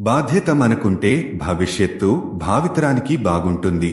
బాధ్యత మనకుంటే భవిష్యత్తు భావితరానికి బాగుంటుంది.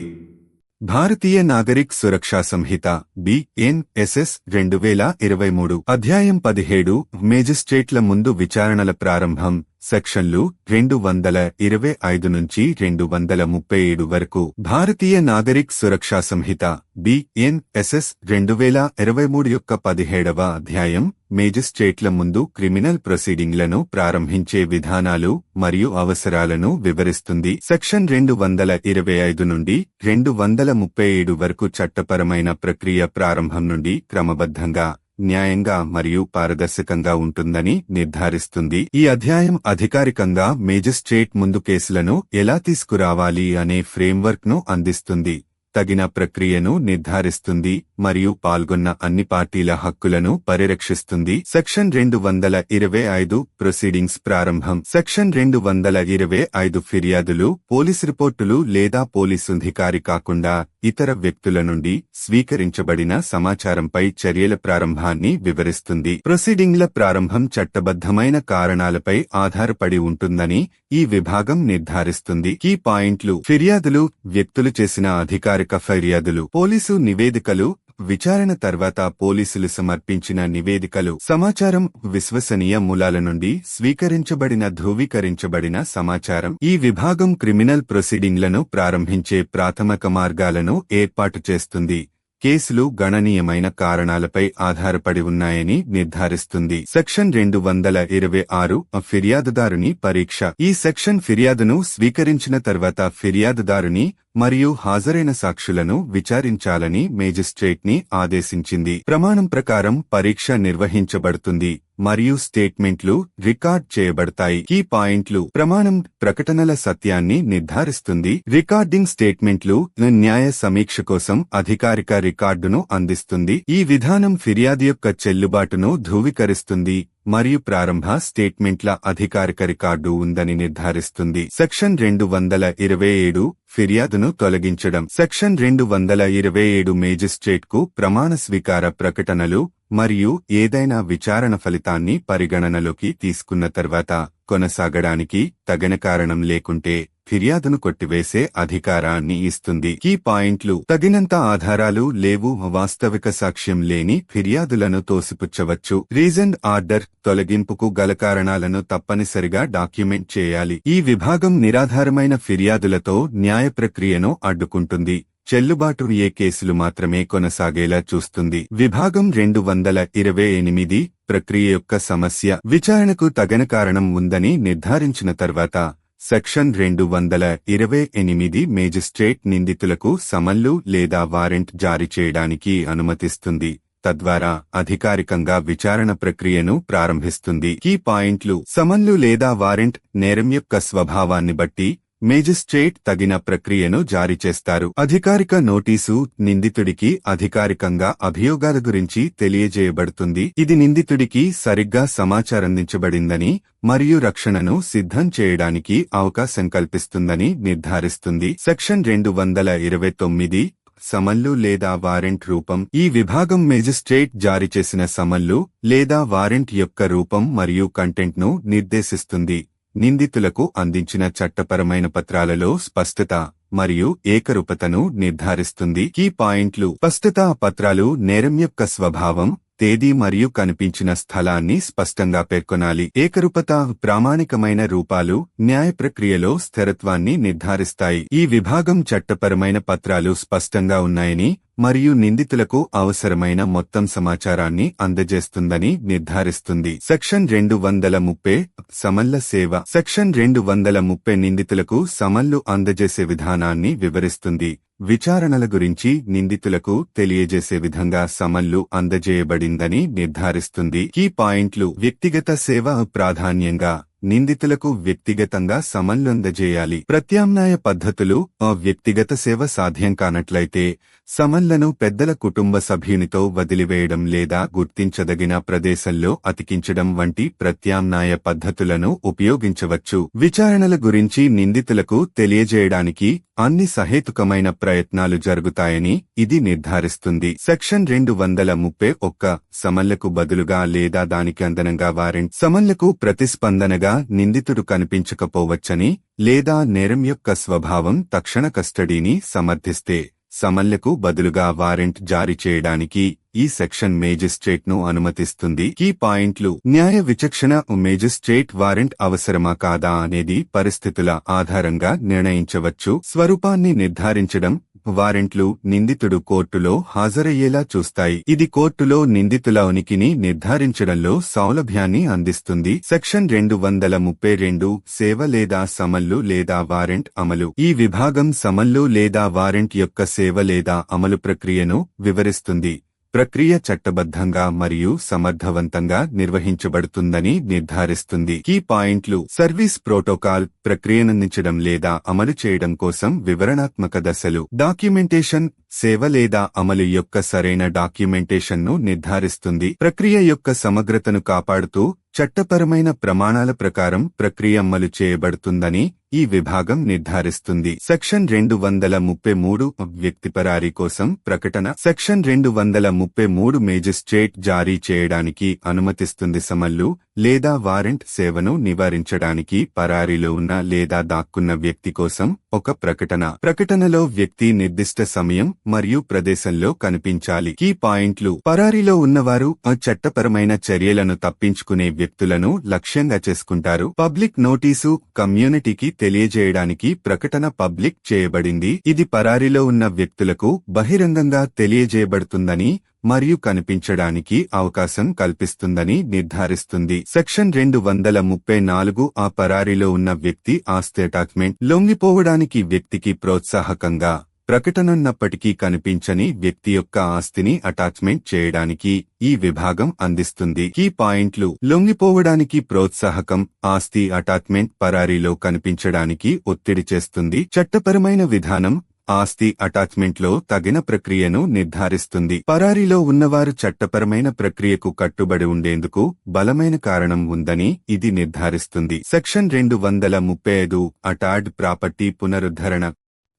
భారతీయ నాగరిక్ సురక్షా సంహిత బిఎన్ఎస్ఎస్ రెండు వేల ఇరవై మూడు అధ్యాయం పదిహేడు మేజిస్ట్రేట్ల ముందు విచారణల ప్రారంభం. సెక్షన్లు రెండు వందల ఇరవై ఐదు నుంచి రెండు వందల ముప్పై ఏడు వరకు భారతీయ నాగరిక్ సురక్షా సంహిత బిఎన్ఎస్ఎస్ రెండు వేల ఇరవై మూడు యొక్క పదిహేడవ అధ్యాయం మేజిస్ట్రేట్ల ముందు క్రిమినల్ ప్రొసీడింగ్లను ప్రారంభించే విధానాలు మరియు అవసరాలను వివరిస్తుంది. సెక్షన్ రెండు వందల ఇరవై ఐదు నుండి రెండు వందల ముప్పై ఏడు వరకు చట్టపరమైన ప్రక్రియ ప్రారంభం నుండి క్రమబద్ధంగా న్యాయంగా మరియు పారదర్శకంగా ఉంటుందని నిర్ధారిస్తుంది. ఈ అధ్యాయం అధికారికంగా మేజిస్ట్రేట్ ముందు కేసులను ఎలా తీసుకురావాలి అనే ఫ్రేమ్వర్క్ను అందిస్తుంది. తగిన ప్రక్రియను నిర్ధారిస్తుంది మరియు పాల్గొన్న అన్ని పార్టీల హక్కులను పరిరక్షిస్తుంది. సెక్షన్ రెండు వందల ఇరవై ఐదు ప్రొసీడింగ్స్ ప్రారంభం. సెక్షన్ రెండు వందల ఇరవై ఐదు ఫిర్యాదులు పోలీస్ రిపోర్టులు లేదా పోలీసు అధికారి కాకుండా ఇతర వ్యక్తుల నుండి స్వీకరించబడిన సమాచారంపై చర్యల ప్రారంభాన్ని వివరిస్తుంది. ప్రొసీడింగ్ల ప్రారంభం చట్టబద్ధమైన కారణాలపై ఆధారపడి ఉంటుందని ఈ విభాగం నిర్ధారిస్తుంది. కీ పాయింట్లు ఫిర్యాదులు వ్యక్తులు చేసిన అధికారి అధికారిక ఫిర్యాదులు పోలీసు నివేదికలు విచారణ తర్వాత పోలీసులు సమర్పించిన నివేదికలు సమాచారం విశ్వసనీయ మూలాల నుండి స్వీకరించబడిన ధృవీకరించబడిన సమాచారం. ఈ విభాగం క్రిమినల్ ప్రొసీడింగ్లను ప్రారంభించే ప్రాథమిక మార్గాలను ఏర్పాటు చేస్తుంది. కేసులు గణనీయమైన కారణాలపై ఆధారపడి ఉన్నాయని నిర్ధారిస్తుంది. సెక్షన్ రెండు వందల ఇరవై ఆరు ఫిర్యాదుదారుని పరీక్ష. ఈ సెక్షన్ ఫిర్యాదును స్వీకరించిన తర్వాత ఫిర్యాదుదారుని మరియు హాజరైన సాక్షులను విచారించాలని మేజిస్ట్రేట్ని ఆదేశించింది. ప్రమాణం ప్రకారం పరీక్ష నిర్వహించబడుతుంది మరియు స్టేట్మెంట్లు రికార్డ్ చేయబడతాయి. కీ పాయింట్లు ప్రమాణం ప్రకటనల సత్యాన్ని నిర్ధారిస్తుంది. రికార్డింగ్ స్టేట్మెంట్లు న్యాయ సమీక్ష కోసం అధికారిక రికార్డును అందిస్తుంది. ఈ విధానం ఫిర్యాదు యొక్క చెల్లుబాటును ధృవీకరిస్తుంది. మరియు ప్రారంభ స్టేట్మెంట్ల అధికారిక రికార్డు ఉందని నిర్ధారిస్తుంది. సెక్షన్ రెండు వందల ఇరవై ఏడు ఫిర్యాదును తొలగించడం. సెక్షన్ రెండు వందల ఇరవై ఏడు మేజిస్ట్రేట్కు ప్రమాణ స్వీకార ప్రకటనలు మరియు ఏదైనా విచారణ ఫలితాన్ని పరిగణనలోకి తీసుకున్న తర్వాత కొనసాగడానికి తగిన కారణం లేకుంటే ఫిర్యాదును కొట్టివేసే అధికారాన్ని ఇస్తుంది. కీ పాయింట్లు తగినంత ఆధారాలు లేవు. వాస్తవిక సాక్ష్యం లేని ఫిర్యాదులను తోసిపుచ్చవచ్చు. రీజన్ ఆర్డర్ తొలగింపుకు గల కారణాలను తప్పనిసరిగా డాక్యుమెంట్ చేయాలి. ఈ విభాగం నిరాధారమైన ఫిర్యాదులతో న్యాయ ప్రక్రియను అడ్డుకుంటుంది. చెల్లుబాటు ఏ కేసులు మాత్రమే కొనసాగేలా చూస్తుంది. విభాగం రెండు వందల ఇరవై ఎనిమిది ప్రక్రియ యొక్క సమస్య విచారణకు తగిన కారణం ఉందని నిర్ధారించిన తర్వాత సెక్షన్ రెండు వందల ఇరవై ఎనిమిది మేజిస్ట్రేట్ నిందితులకు సమన్లు లేదా వారెంట్ జారీ చేయడానికి అనుమతిస్తుంది. తద్వారా అధికారికంగా విచారణ ప్రక్రియను ప్రారంభిస్తుంది. కీ పాయింట్లు సమన్లు లేదా వారెంట్ నేరం యొక్క స్వభావాన్ని బట్టి మేజిస్ట్రేట్ తగిన ప్రక్రియను జారీ చేస్తారు. అధికారిక నోటీసు నిందితుడికి అధికారికంగా అభియోగాల గురించి తెలియజేయబడుతుంది. ఇది నిందితుడికి సరిగ్గా సమాచారందించబడిందని మరియు రక్షణను సిద్ధం చేయడానికి అవకాశం కల్పిస్తుందని నిర్ధారిస్తుంది. సెక్షన్ రెండు వందల ఇరవై తొమ్మిది సమన్లు లేదా వారెంట్ రూపం. ఈ విభాగం మేజిస్ట్రేట్ జారీ చేసిన సమన్లు లేదా వారెంట్ యొక్క రూపం మరియు కంటెంట్ను నిర్దేశిస్తుంది. నిందితులకు అందించిన చట్టపరమైన పత్రాలలో స్పష్టత మరియు ఏకరూపతను నిర్ధారిస్తుంది. కీ పాయింట్లు. స్పష్టత పత్రాలు నేరం యొక్క స్వభావం తేదీ మరియు కనిపించిన స్థలాన్ని స్పష్టంగా పేర్కొనాలి. ఏకరూపత ప్రామాణికమైన రూపాలు న్యాయ ప్రక్రియలో స్థిరత్వాన్ని నిర్ధారిస్తాయి. ఈ విభాగం చట్టపరమైన పత్రాలు స్పష్టంగా ఉన్నాయని మరియు నిందితులకు అవసరమైన మొత్తం సమాచారాన్ని అందజేస్తుందని నిర్ధారిస్తుంది. సెక్షన్ రెండు వందల ముప్పై సమన్ల సేవ. సెక్షన్ రెండు వందల ముప్పై నిందితులకు సమన్లు అందజేసే విధానాన్ని వివరిస్తుంది. విచారణల గురించి నిందితులకు తెలియజేసే విధంగా సమన్లు అందజేయబడిందని నిర్ధారిస్తుంది. ఈ పాయింట్లు. వ్యక్తిగత సేవ ప్రాధాన్యంగా. నిందితులకు వ్యక్తిగతంగా సమన్లందజేయాలి. ప్రత్యామ్నాయ పద్ధతులు ఆ వ్యక్తిగత సేవ సాధ్యం కానట్లయితే సమన్లను పెద్దల కుటుంబ సభ్యునితో వదిలివేయడం లేదా గుర్తించదగిన ప్రదేశంలో అతికించడం వంటి ప్రత్యామ్నాయ పద్ధతులను ఉపయోగించవచ్చు. విచారణల గురించి నిందితులకు తెలియజేయడానికి అన్ని సహేతుకమైన ప్రయత్నాలు జరుగుతాయని ఇది నిర్ధారిస్తుంది. సెక్షన్ రెండు వందల ముప్పై ఒక్క సమన్లకు బదులుగా లేదా దానికి అందనంగా వారెంట్ సమన్లకు ప్రతిస్పందనగా నిందితుడు కనిపించకపోవచ్చని లేదా నేరం యొక్క స్వభావం తక్షణ కస్టడీని సమర్థిస్తే సమన్లకు బదులుగా వారెంట్ జారీ చేయడానికి ఈ సెక్షన్ మేజిస్ట్రేట్ను అనుమతిస్తుంది. ఈ పాయింట్లు. న్యాయ విచక్షణ మేజిస్ట్రేట్ వారెంట్ అవసరమా కాదా అనేది పరిస్థితుల ఆధారంగా నిర్ణయించవచ్చు. స్వరూపాన్ని నిర్ధారించడం వారెంట్లు నిందితుడు కోర్టులో హాజరయ్యేలా చూస్తాయి. ఇది కోర్టులో నిందితుల ఉనికిని నిర్ధారించడంలో సౌలభ్యాన్ని అందిస్తుంది. సెక్షన్ రెండు వందల ముప్పై రెండు సేవ లేదా సమన్లు లేదా వారెంట్ అమలు. ఈ విభాగం సమన్లు లేదా వారెంట్ యొక్క సేవ లేదా అమలు ప్రక్రియను వివరిస్తుంది. ప్రక్రియ చట్టబద్ధంగా మరియు సమర్థవంతంగా నిర్వహించబడుతుందని నిర్ధారిస్తుంది. ఈ పాయింట్లు. సర్వీస్ ప్రోటోకాల్ ప్రక్రియనందించడం లేదా అమలు చేయడం కోసం వివరణాత్మక దశలు. డాక్యుమెంటేషన్ సేవ లేదా అమలు యొక్క సరైన డాక్యుమెంటేషన్ను నిర్ధారిస్తుంది. ప్రక్రియ యొక్క సమగ్రతను కాపాడుతూ చట్టపరమైన ప్రమాణాల ప్రకారం ప్రక్రియ అమలు చేయబడుతుందని ఈ విభాగం నిర్ధారిస్తుంది. సెక్షన్ రెండు వందల ముప్పై మూడు వ్యక్తిపరారి కోసం ప్రకటన. సెక్షన్ రెండు వందల ముప్పై మూడు మేజిస్ట్రేట్ జారీ చేయడానికి అనుమతిస్తుంది సమల్లు. లేదా వారెంట్ సేవను నివారించడానికి పరారీలో ఉన్న లేదా దాక్కున్న వ్యక్తి కోసం ఒక ప్రకటన. ప్రకటనలో వ్యక్తి నిర్దిష్ట సమయం మరియు ప్రదేశంలో కనిపించాలి. ఈ పాయింట్లు. పరారీలో ఉన్నవారు ఆ చట్టపరమైన చర్యలను తప్పించుకునే వ్యక్తులను లక్ష్యంగా చేసుకుంటారు. పబ్లిక్ నోటీసు కమ్యూనిటీకి తెలియజేయడానికి ప్రకటన పబ్లిక్ చేయబడింది. ఇది పరారీలో ఉన్న వ్యక్తులకు బహిరంగంగా తెలియజేయబడుతుందని మరియు కనిపించడానికి అవకాశం కల్పిస్తుందని నిర్ధారిస్తుంది. సెక్షన్ రెండు వందల ముప్పై నాలుగు ఆ పరారీలో ఉన్న వ్యక్తి ఆస్తి అటాచ్మెంట్ లొంగిపోవడానికి వ్యక్తికి ప్రోత్సాహకంగా ప్రకటనన్నప్పటికీ కనిపించని వ్యక్తి యొక్క ఆస్తిని అటాచ్మెంట్ చేయడానికి ఈ విభాగం అందిస్తుంది. ఈ పాయింట్లు లొంగిపోవడానికి ప్రోత్సాహకం ఆస్తి అటాచ్మెంట్ పరారీలో కనిపించడానికి ఒత్తిడి చేస్తుంది. చట్టపరమైన విధానం ఆస్తి అటాచ్మెంట్లో తగిన ప్రక్రియను నిర్ధారిస్తుంది. పరారీలో ఉన్నవారు చట్టపరమైన ప్రక్రియకు కట్టుబడి ఉండేందుకు బలమైన కారణం ఉందని ఇది నిర్ధారిస్తుంది. సెక్షన్ రెండు వందల ముప్పై ఐదు అటాడ్ ప్రాపర్టీ పునరుద్ధరణ.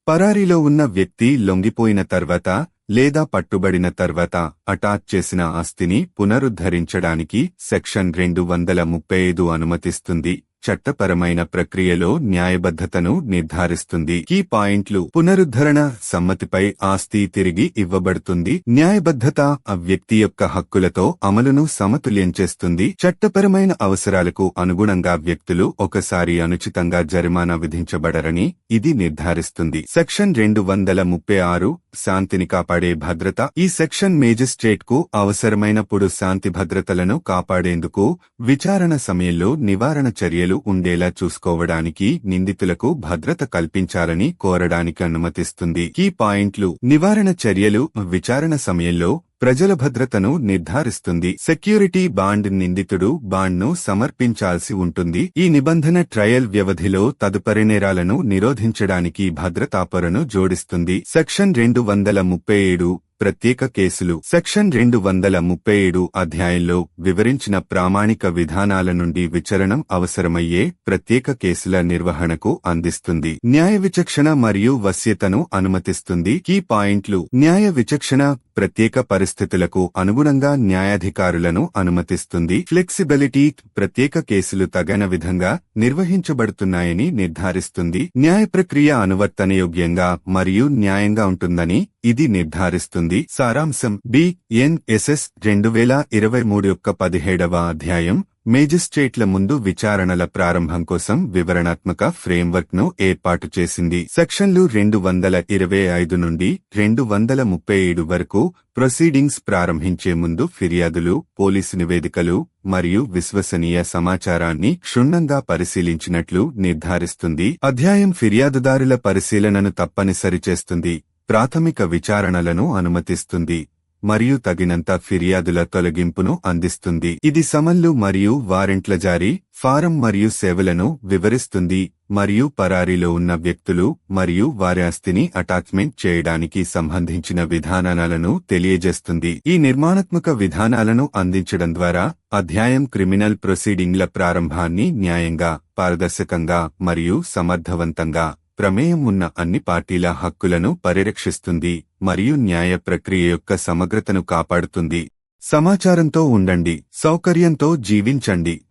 పరారీలో ఉన్న వ్యక్తి లొంగిపోయిన తర్వాత లేదా పట్టుబడిన తర్వాత అటాచ్ చేసిన ఆస్తిని పునరుద్ధరించడానికి సెక్షన్ రెండు వందల ముప్పై ఐదు అనుమతిస్తుంది. చట్టపరమైన ప్రక్రియలో న్యాయబద్ధతను నిర్ధారిస్తుంది. ఈ పాయింట్లు పునరుద్ధరణ సమ్మతిపై ఆస్తి తిరిగి ఇవ్వబడుతుంది. న్యాయబద్ధత ఆ వ్యక్తి యొక్క హక్కులతో అమలును సమతుల్యం చేస్తుంది. చట్టపరమైన అవసరాలకు అనుగుణంగా వ్యక్తులు ఒకసారి అనుచితంగా జరిమానా విధించబడరని ఇది నిర్ధారిస్తుంది. సెక్షన్ రెండు వందల ముప్పై ఆరు శాంతిని కాపాడే భద్రత. ఈ సెక్షన్ మేజిస్ట్రేట్కు అవసరమైనప్పుడు శాంతి భద్రతలను కాపాడేందుకు విచారణ సమయంలో నివారణ చర్యలు ఉండేలా చూసుకోవడానికి నిందితులకు భద్రత కల్పించాలని కోరడానికి అనుమతిస్తుంది ఈ పాయింట్లు నివారణ చర్యలు విచారణ సమయంలో ప్రజల భద్రతను నిర్ధారిస్తుంది. సెక్యూరిటీ బాండ్ నిందితుడు బాండ్ను సమర్పించాల్సి ఉంటుంది. ఈ నిబంధన ట్రయల్ వ్యవధిలో తదుపరి నేరాలను నిరోధించడానికి భద్రతాపరను జోడిస్తుంది. సెక్షన్ రెండు వందల ముప్పై ఏడు ప్రత్యేక కేసులు. సెక్షన్ రెండు వందల ముప్పై ఏడు అధ్యాయంలో వివరించిన ప్రామాణిక విధానాల నుండి విచరణం అవసరమయ్యే ప్రత్యేక కేసుల నిర్వహణకు అందిస్తుంది. న్యాయ విచక్షణ మరియు వశ్యతను అనుమతిస్తుంది. ఈ పాయింట్లు. న్యాయ విచక్షణ ప్రత్యేక పరిస్థితులకు అనుగుణంగా న్యాయాధికారులను అనుమతిస్తుంది. ఫ్లెక్సిబిలిటీ ప్రత్యేక కేసులు తగిన విధంగా నిర్వహించబడుతున్నాయని నిర్ధారిస్తుంది. న్యాయ ప్రక్రియ అనువర్తనయోగ్యంగా మరియు న్యాయంగా ఉంటుందని ఇది నిర్ధారిస్తుంది. సారాంశం. బిఎన్ఎస్ఎస్ రెండు వేల ఇరవై మూడు యొక్క పదిహేడవ అధ్యాయం. మేజిస్ట్రేట్ల ముందు విచారణల ప్రారంభం కోసం వివరణాత్మక ఫ్రేమ్వర్క్ను ఏర్పాటు చేసింది. సెక్షన్లు రెండు వందల ఇరవై ఐదు నుండి రెండు వందల ముప్పై ఏడు వరకు ప్రొసీడింగ్స్ ప్రారంభించే ముందు ఫిర్యాదులు పోలీసు నివేదికలు మరియు విశ్వసనీయ సమాచారాన్ని క్షుణ్ణంగా పరిశీలించినట్లు నిర్ధారిస్తుంది. అధ్యాయం ఫిర్యాదుదారుల పరిశీలనను తప్పనిసరి చేస్తుంది. ప్రాథమిక విచారణలను అనుమతిస్తుంది. మరియు తగినంత ఫిర్యాదుల తొలగింపును అందిస్తుంది. ఇది సమన్లు మరియు వారెంట్ల జారీ ఫారం మరియు సేవలను వివరిస్తుంది మరియు పరారీలో ఉన్న వ్యక్తులు మరియు వారి ఆస్తిని అటాచ్మెంట్ చేయడానికి సంబంధించిన విధానాలను తెలియజేస్తుంది. ఈ నిర్మాణాత్మక విధానాలను అందించడం ద్వారా అధ్యాయం క్రిమినల్ ప్రొసీడింగ్ల ప్రారంభాన్ని న్యాయంగా పారదర్శకంగా మరియు సమర్థవంతంగా ప్రమేయం ఉన్న అన్ని పార్టీల హక్కులను పరిరక్షిస్తుంది. మరియు న్యాయ ప్రక్రియ యొక్క సమగ్రతను కాపాడుతుంది. సమాచారంతో ఉండండి సౌకర్యంతో జీవించండి.